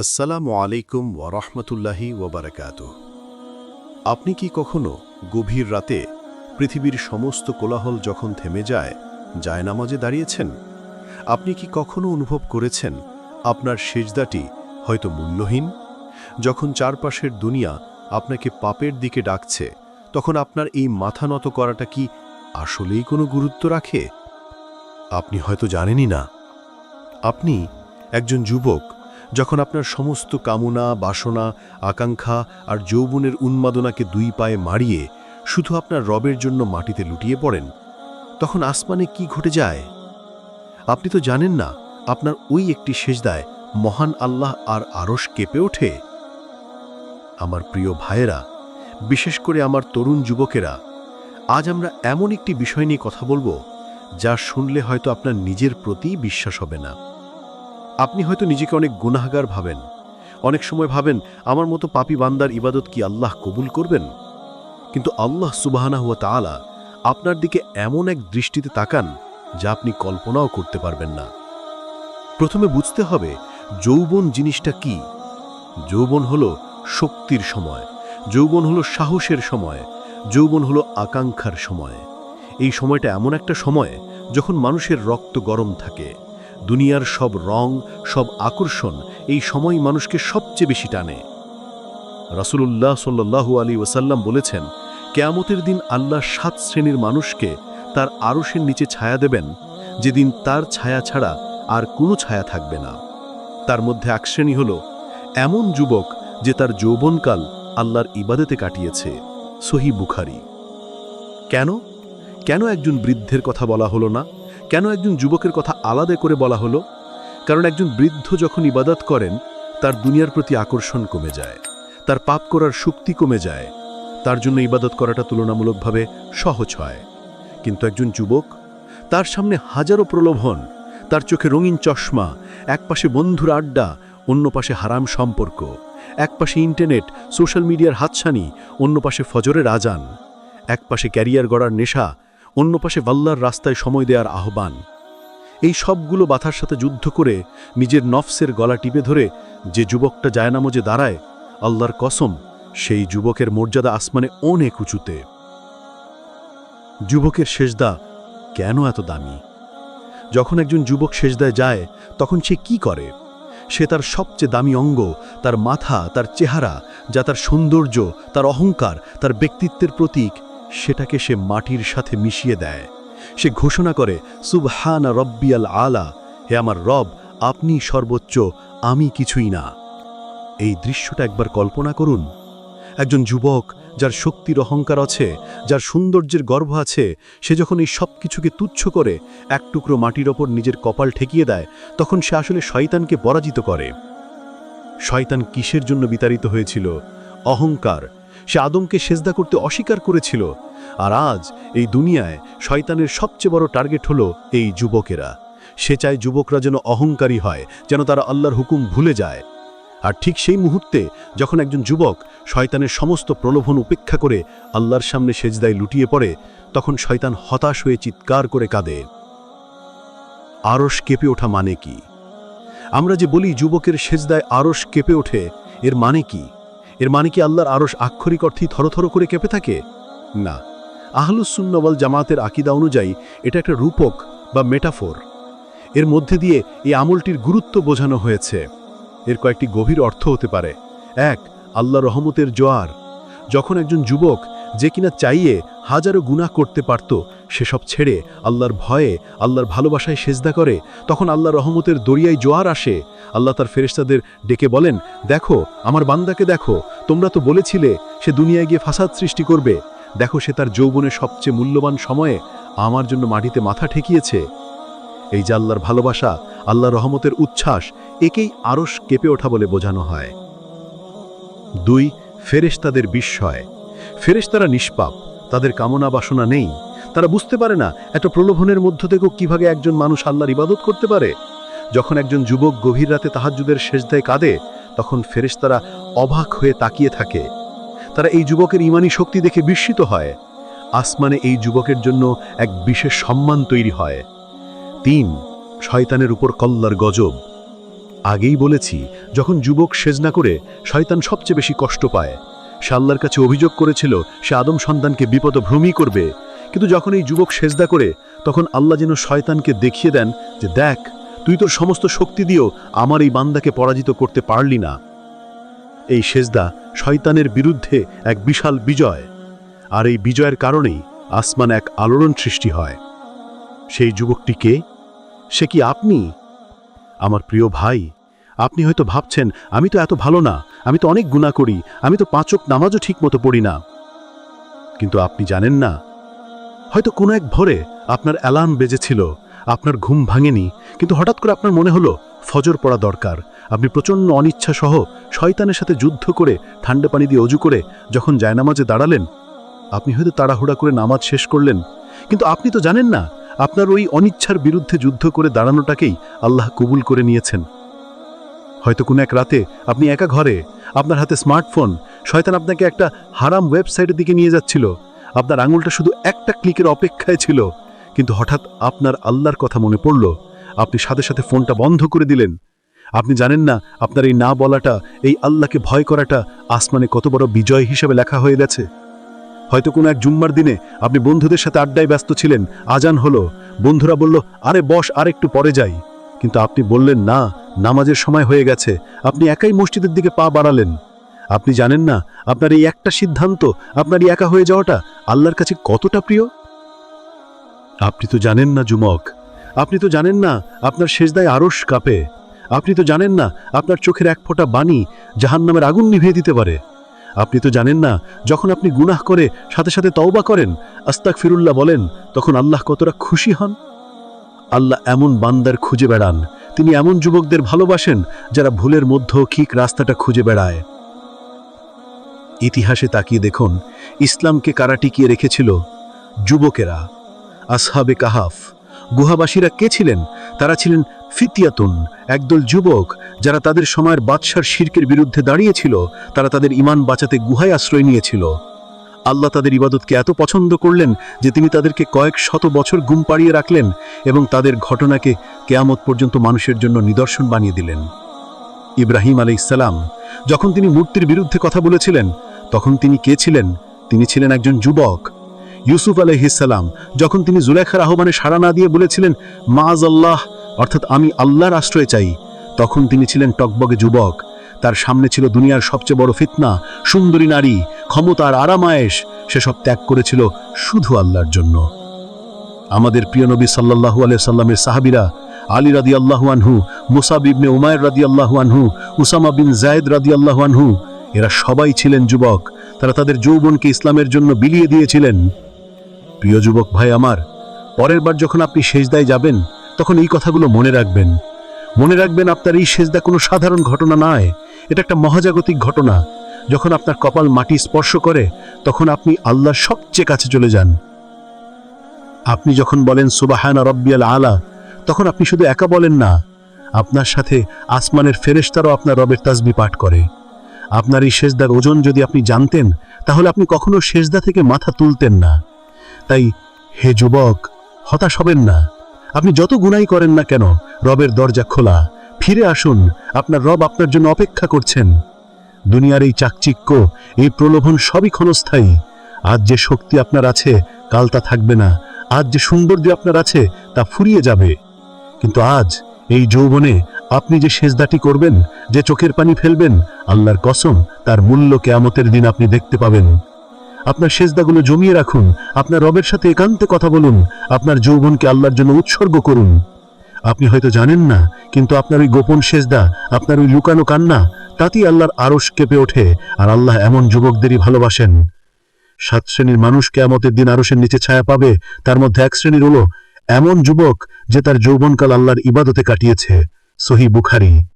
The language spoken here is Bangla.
আসসালামু আলাইকুম ওরহমতুল্লাহি ওবারাকাত আপনি কি কখনো গভীর রাতে পৃথিবীর সমস্ত কোলাহল যখন থেমে যায়, জায়নামাজে দাঁড়িয়েছেন? আপনি কি কখনো অনুভব করেছেন আপনার সেজদাটি হয়তো মূল্যহীন? যখন চারপাশের দুনিয়া আপনাকে পাপের দিকে ডাকছে, তখন আপনার এই মাথা নত করাটা কি আসলেই কোনো গুরুত্ব রাখে? আপনি হয়তো জানেনই না। আপনি একজন যুবক যখন আপনার সমস্ত কামনা, বাসনা, আকাঙ্ক্ষা আর যৌবনের উন্মাদনাকে দুই পায়ে মারিয়ে শুধু আপনার রবের জন্য মাটিতে লুটিয়ে পড়েন, তখন আসমানে কি ঘটে যায়? আপনি তো জানেন না, আপনার ওই একটি সেজদায় মহান আল্লাহ আর আরশ কেঁপে ওঠে। আমার প্রিয় ভাইয়েরা, বিশেষ করে আমার তরুণ যুবকেরা, আজ আমরা এমন একটি বিষয় নিয়ে কথা বলব, যা শুনলে হয়তো আপনার নিজের প্রতি বিশ্বাস হবে না। আপনি হয়তো নিজেকে অনেক গুনাহগার ভাবেন। অনেক সময় ভাবেন, আমার মতো পাপি বান্দার ইবাদত কি আল্লাহ কবুল করবেন? কিন্তু আল্লাহ সুবাহানা হুয়া তাআলা আপনার দিকে এমন এক দৃষ্টিতে তাকান, যা আপনি কল্পনাও করতে পারবেন না। প্রথমে বুঝতে হবে, যৌবন জিনিসটা কি? যৌবন হলো শক্তির সময়, যৌবন হলো সাহসের সময়, যৌবন হলো আকাঙ্ক্ষার সময়। এই সময়টা এমন একটা সময় যখন মানুষের রক্ত গরম থাকে। দুনিয়ার সব রং, সব আকর্ষণ এই সময় মানুষকে সবচেয়ে বেশি টানে। রাসূলুল্লাহ সাল্লাল্লাহু আলী ওসাল্লাম বলেছেন, কেয়ামতের দিন আল্লাহ সাত শ্রেণির মানুষকে তার আরশের নিচে ছায়া দেবেন। যেদিন তার ছায়া ছাড়া আর কোনো ছায়া থাকবে না। তার মধ্যে এক শ্রেণি হল, এমন যুবক যে তার যৌবনকাল আল্লাহর ইবাদতে কাটিয়েছে। সহি বুখারি। কেন? কেন একজন বৃদ্ধের কথা বলা হলো না? কেন একজন যুবকের কথা আলাদা করে বলা হলো? কারণ একজন বৃদ্ধ যখন ইবাদত করেন, তার দুনিয়ার প্রতি আকর্ষণ কমে যায়, তার পাপ করার শক্তি কমে যায়, তার জন্য ইবাদত করাটা তুলনামূলকভাবে সহজ হয়। কিন্তু একজন যুবক, তার সামনে হাজারো প্রলোভন, তার চোখে রঙিন চশমা এক পাশে বন্ধুর আড্ডা, অন্য পাশে হারাম সম্পর্ক এক পাশে ইন্টারনেট, সোশ্যাল মিডিয়ার হাতছানি, অন্য পাশে ফজরের আজান এক পাশে ক্যারিয়ার গড়ার নেশা অন্য পাশে ভাল্লার রাস্তায় সময় দেওয়ার আহ্বান। এই সবগুলো বাধার সাথে যুদ্ধ করে নিজের নফসের গলা টিপে ধরে যে যুবকটা জায়নামজে দাঁড়ায়, আল্লাহর কসম, সেই যুবকের মর্যাদা আসমানে অনেক উঁচুতে। যুবকের শেষদা কেন এত দামি? যখন একজন যুবক শেষদায় যায়, তখন সে কি করে? সে তার সবচেয়ে দামি অঙ্গ, তার মাথা, তার চেহারা, যা তার সৌন্দর্য, তার অহংকার, তার ব্যক্তিত্বের প্রতীক সেটাকে সে মাটির সাথে মিশিয়ে দেয়। সে ঘোষণা করে, সুবহানা রব্বিয়াল আলা, হে আমার রব, আপনি সর্বোচ্চ, আমি কিছুই না। এই দৃশ্যটা একবার কল্পনা করুন। একজন যুবক যার শক্তির অহংকার আছে, যার সৌন্দর্যের গর্ভ আছে, সে যখন এই সব কিছুকে তুচ্ছ করে, এক টুকরো মাটির ওপর নিজের কপাল ঠেকিয়ে দেয়, তখন সে আসলে শয়তানকে পরাজিত করে। শয়তান কিসের জন্য বিতাড়িত হয়েছিল? অহংকার সে আদমকে সেজদা করতে অস্বীকার করেছিল। আর আজ এই দুনিয়ায় শয়তানের সবচেয়ে বড় টার্গেট হলো এই যুবকেরা। সে চায় যুবকরা যেন অহংকারী হয়, যেন তারা আল্লাহর হুকুম ভুলে যায়। আর ঠিক সেই মুহূর্তে যখন একজন যুবক শয়তানের সমস্ত প্রলোভন উপেক্ষা করে আল্লাহর সামনে সেজদায় লুটিয়ে পড়ে, তখন শয়তান হতাশ হয়ে চিৎকার করে কাঁদে। আরস কেঁপে ওঠা মানে কি? আমরা যে বলি যুবকের সেজদায় আরস কেঁপে ওঠে, এর মানে কি? এর মানে কি আল্লাহর আরস আক্ষরিক অর্থেই থরথর করে কেঁপে থাকে? না। আহলুসুন্নওয়াল জামাতের আকিদা অনুযায়ী এটা একটা রূপক বা মেটাফোর। এর মধ্যে দিয়ে এই আমলটির গুরুত্ব বোঝানো হয়েছে। এর কয়েকটি গভীর অর্থ হতে পারে। এক, আল্লাহ রহমতের জোয়ার। যখন একজন যুবক যে কিনা চাইয়ে হাজারো গুনাহ করতে পারত, সেসব ছেড়ে আল্লাহর ভয়ে, আল্লাহর ভালোবাসায় সেজদা করে, তখন আল্লাহ রহমতের দরিয়ায় জোয়ার আসে। আল্লাহ তার ফেরেশতাদের ডেকে বলেন, দেখো, আমার বান্দাকে দেখো তোমরা তো বলেছিলে, সে দুনিয়ায় গিয়ে ফাসাদ সৃষ্টি করবে। দেখো সে তার যৌবনের সবচেয়ে মূল্যবান সময়ে আমার জন্য মাটিতে মাথা ঠেকিয়েছে। এই যে আল্লাহর ভালোবাসা আল্লাহ রহমতের উচ্ছ্বাস, একেই আরস কেঁপে ওঠা বলে বোঝানো হয়। দুই, ফেরেশতাদের বিস্ময়। ফেরেশতারা নিষ্পাপ, তাদের কামনা বাসনা নেই। তারা বুঝতে পারে না একটা প্রলোভনের মধ্য থেকেও কীভাবে একজন মানুষ আল্লাহর ইবাদত করতে পারে? যখন একজন যুবক গভীর রাতে তাহাজ্জুদের শেষদায় কাঁদে তখন ফেরেশতারা অবাক হয়ে তাকিয়ে থাকে। তারা এই যুবকের ইমানি শক্তি দেখে বিস্মিত হয়। আসমানে এই যুবকের জন্য এক বিশেষ সম্মান তৈরি হয়। তিন, শয়তানের উপর কল্লার গজব। আগেই বলেছি, যখন যুবক সেজনা করে শয়তান সবচেয়ে বেশি কষ্ট পায়। সে আল্লাহর কাছে অভিযোগ করেছিল, সে আদম সন্তানকে বিপদ ভ্রমই করবে। কিন্তু যখন এই যুবক সেজদা করে, তখন আল্লাহ যেন শয়তানকে দেখিয়ে দেন যে, দেখ তুই তোর সমস্ত শক্তি দিয়েও আমার এই বান্দাকে পরাজিত করতে পারলি না। এই সেজদা শয়তানের বিরুদ্ধে এক বিশাল বিজয়, আর এই বিজয়ের কারণেই আসমান এক আলোড়ন সৃষ্টি হয়। সেই যুবকটি কে? সে কি আপনি? আমার প্রিয় ভাই, আপনি হয়তো ভাবছেন, আমি তো এত ভালো না, আমি তো অনেক গুণা করি, আমি তো পাঁচক নামাজও ঠিক মতো পড়ি না। কিন্তু আপনি জানেন না, হয়তো কোনো এক ভোরে আপনার অ্যালার্ম বেজেছিল। আপনার ঘুম ভাঙেনি, কিন্তু হঠাৎ করে আপনার মনে হলো, ফজর পড়া দরকার। আপনি প্রচণ্ড অনিচ্ছা সহ শয়তানের সাথে যুদ্ধ করে ঠান্ডা পানি দিয়ে অজু করে, যখন জায়নামাজে দাঁড়ালেন, আপনি হয়তো তাড়াহুড়া করে নামাজ শেষ করলেন। কিন্তু আপনি তো জানেন না, আপনার ওই অনিচ্ছার বিরুদ্ধে যুদ্ধ করে দাঁড়ানোটাকেই আল্লাহ কবুল করে নিয়েছেন। হয়তো কোনো এক রাতে আপনি একা ঘরে, আপনার হাতে স্মার্টফোন, শয়তান আপনাকে একটা হারাম ওয়েবসাইটের দিকে নিয়ে যাচ্ছিল। আপনার আঙুলটা শুধু একটা ক্লিকের অপেক্ষায় ছিল। কিন্তু হঠাৎ আপনার আল্লাহর কথা মনে পড়ল। আপনি সাথে সাথে ফোনটা বন্ধ করে দিলেন। আপনি জানেন না, আপনার এই না বলাটা, এই আল্লাহকে ভয় করাটা আসমানে কত বড় বিজয় হিসেবে লেখা হয়ে গেছে। হয়তো কোনো এক জুম্মার দিনে আপনি বন্ধুদের সাথে আড্ডায় ব্যস্ত ছিলেন, আজান হলো। বন্ধুরা বলল, আরে বস আর একটু পরে যাই। কিন্তু আপনি বললেন, না, নামাজের সময় হয়ে গেছে। আপনি একাই মসজিদের দিকে পা বাড়ালেন। আপনি জানেন না, আপনার এই একটা সিদ্ধান্ত আপনার একা হয়ে যাওয়াটা আল্লাহর কাছে কতটা প্রিয়? আপনি তো জানেন না যুমক আপনি তো জানেন না, আপনার শেষদায় আরস কাঁপে। আপনি তো জানেন না, আপনার চোখের এক ফোঁটা বাণী জাহান্নামের আগুন নিভিয়ে দিতে পারে। আপনি তো জানেন না, যখন আপনি গুনাহ করে সাথে সাথে তওবা করেন আস্তাক ফিরুল্লাহ বলেন, তখন আল্লাহ কতটা খুশি হন। আল্লাহ এমন বান্দার খুঁজে বেড়ান, তিনি এমন যুবকদের ভালোবাসেন, যারা ভুলের মধ্যেও ঠিক রাস্তাটা খুঁজে বেড়ায়। ইতিহাসে তাকিয়ে দেখুন, ইসলামকে কারা টিকিয়ে রেখেছিল? যুবকেরা। আসহাবে কাহাফ। গুহাবাসীরা কে ছিলেন? তারা ছিলেন ফিতিয়াতুন, একদল যুবক। যারা তাদের সময়ের বাদশার শির্কের বিরুদ্ধে দাঁড়িয়েছিল, তারা তাদের ইমান বাঁচাতে গুহায় আশ্রয় নিয়েছিল। আল্লাহ তাদের ইবাদতকে এত পছন্দ করলেন যে তিনি তাদেরকে কয়েক শত বছর গুম পাড়িয়ে রাখলেন এবং তাদের ঘটনাকে কেয়ামত পর্যন্ত মানুষের জন্য নিদর্শন বানিয়ে দিলেন। ইব্রাহিম আলাই ইসালাম যখন তিনি মূর্তির বিরুদ্ধে কথা বলেছিলেন, তখন তিনি কে ছিলেন? তিনি ছিলেন একজন যুবক। ইউসুফ আলহিসাল্লাম যখন তিনি জুলেখার আহ্বানে সাড়া না দিয়ে বলেছিলেন মাজ আল্লাহ অর্থাৎ আমি আল্লাহর আশ্রয় চাই, তখন তিনি ছিলেন টকবগে যুবক। তার সামনে ছিল দুনিয়ার সবচেয়ে বড় ফিতনা, সুন্দরী নারী, ক্ষমতার আরামায়েশ। সেসব ত্যাগ করেছিল শুধু আল্লাহর জন্য। আমাদের প্রিয় নবী সাল্লাহু সাল্লামের সাহাবিরা, আলী রাদি আল্লাহু আনহু, মুসাব ইবনে উমায়ের রাদি আল্লাহু আনহু, উসামা বিন জায়েদ রাদি আল্লাহু আনহু, এরা সবাই ছিলেন যুবক। তারা তাদের যৌবনকে ইসলামের জন্য বিলিয়ে দিয়েছিলেন। প্রিয় যুবক ভাই আমার, পরের বার যখন আপনি সেজদায় যাবেন, তখন এই কথাগুলো মনে রাখবেন। মনে রাখবেন আপনার এই সেজদা কোনো সাধারণ ঘটনা নয়। এটা একটা মহাজাগতিক ঘটনা। যখন আপনার কপাল মাটি স্পর্শ করে, তখন আপনি আল্লাহর সবচেয়ে কাছে চলে যান। আপনি যখন বলেন, সুবাহানা রব্বিয়াল আলা তখন আপনি শুধু একা বলেন না, আপনার সাথে আসমানের ফেরেশতারও আপনার রবের তাজবি পাঠ করে। আপনার এই সেজদার ওজন যদি আপনি জানতেন, তাহলে আপনি কখনো সেজদা থেকে মাথা তুলতেন না। তাই হে যুবক, হতাশ হবেন না। আপনি যত গুনাই করেন না কেন, রবের দরজা খোলা। ফিরে আসুন, আপনার রব আপনার জন্য অপেক্ষা করছেন। দুনিয়ার এই চাকচিক্য, এই প্রলোভন সবই ক্ষণস্থায়ী। আজ যে শক্তি আপনার আছে, কাল তা থাকবে না। আজ যে সৌন্দর্য আপনার আছে, তা ফুরিয়ে যাবে। কিন্তু আজ, এই যৌবনে, আপনি যে সেজদাটি করবেন, যে চোখের পানি ফেলবেন, আল্লাহর কসম, তার মূল্য কেয়ামতের দিন আপনি দেখতে পাবেন। আপনার সেজদাগুলো জমিয়ে রাখুন, আপনার রবের সাথে একান্তে কথা বলুন, আপনার যৌবনকে আল্লাহর জন্য উৎসর্গ করুন। আপনি হয়তো জানেন না, কিন্তু আপনার ওই গোপন সেজদা, আপনার ওই লুকানো কান্না, তাতেই আল্লাহর আরশ কেঁপে ওঠে, আর আল্লাহ এমন যুবকদেরই ভালোবাসেন। সাত শ্রেণির মানুষ কেয়ামতের দিন আরশের নিচে ছায়া পাবে, তার মধ্যে এক শ্রেণির হলো এমন যুবক যে তার যৌবনকাল আল্লাহর ইবাদতে কাটিয়েছে। সহি বুখারি।